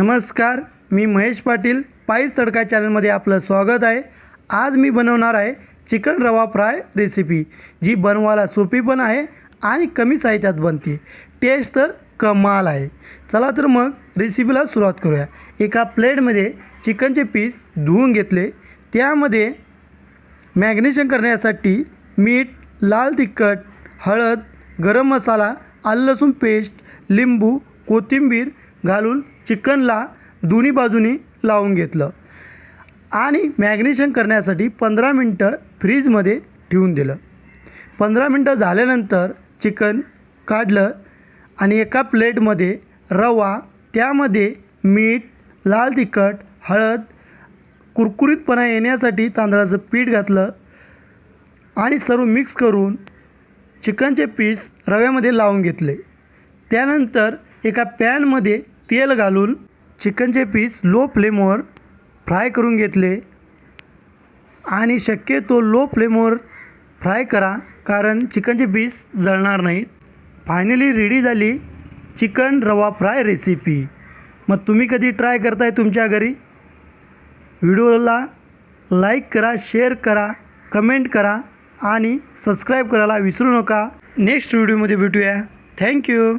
नमस्कार मी महेश पाटील पाईस तडका चॅनलमध्ये आपलं स्वागत आहे. आज मी बनवणार आहे चिकन रवा फ्राय रेसिपी जी बनवायला सोपी पण आहे आणि कमी साहित्यात बनते. टेस्ट तर कमाल आहे. चला तर मग रेसिपीला सुरुवात करूया. एका प्लेटमध्ये चिकनचे पीस धुवून घेतले. त्यामध्ये मॅग्नेशन करण्यासाठी मीठ लाल तिखट हळद गरम मसाला आलं लसूण पेस्ट लिंबू कोथिंबीर घालून चिकनला दोन्ही बाजूनी लावून घेतलं. आणि मॅग्नेशन करण्यासाठी पंधरा मिनटं फ्रीजमध्ये ठेवून दिलं. पंधरा मिनटं झाल्यानंतर चिकन काढलं आणि एका प्लेटमध्ये रवा त्यामध्ये मीठ लाल तिखट हळद कुरकुरीतपणा येण्यासाठी तांदळाचं पीठ घातलं आणि सर्व मिक्स करून चिकनचे पीस रव्यामध्ये लावून घेतले. त्यानंतर एका पॅनमध्ये तेल घालून चिकनचे पीस लो फ्लेमवर फ्राय करून घेतले. आणि शक्यतो लो फ्लेमवर फ्राय करा कारण चिकनचे पीस जळणार नाहीत. फायनली रेडी झाली चिकन रवा फ्राय रेसिपी मग तुम्ही कधी ट्राय करताय तुमच्या घरी? व्हिडिओला लाईक करा शेअर करा कमेंट करा आणि सबस्क्राईब करायला विसरू नका. नेक्स्ट व्हिडिओमध्ये भेटूया. थँक्यू